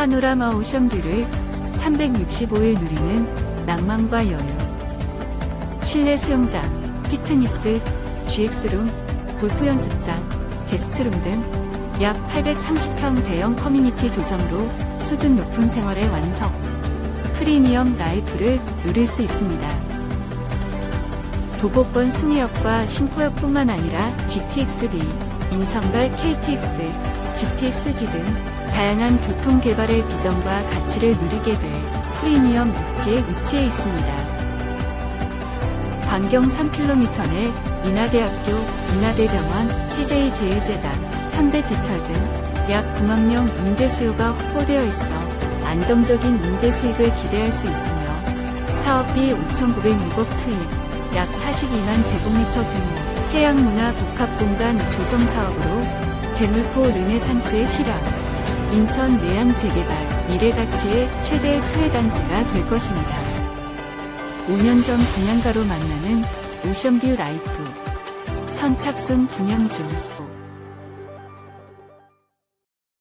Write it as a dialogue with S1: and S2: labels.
S1: 파노라마 오션뷰를 365일 누리는 낭만과 여유. 실내 수영장, 피트니스, GX룸, 골프 연습장, 게스트룸 등 약 830평 대형 커뮤니티 조성으로 수준 높은 생활의 완성. 프리미엄 라이프를 누릴 수 있습니다. 도보권 순회역과 신포역뿐만 아니라 GTX-B, 인천발 KTX, GTX-G 등 다양한 교통 개발의 비전과 가치를 누리게 될 프리미엄 입지에 위치해 있습니다. 반경 3km 내 인하대학교, 인하대병원, CJ제일재단, 현대지철 등 약 9만 명 임대 수요가 확보되어 있어 안정적인 임대 수익을 기대할 수 있으며 사업비 5,906억 투입, 약 42만 제곱미터 규모 해양문화 복합공간 조성 사업으로 제물포 르네상스의 실현, 인천 내양 재개발 미래가치의 최대 수혜단지가 될 것입니다. 5년 전 분양가로 만나는 오션뷰 라이프 선착순 분양 중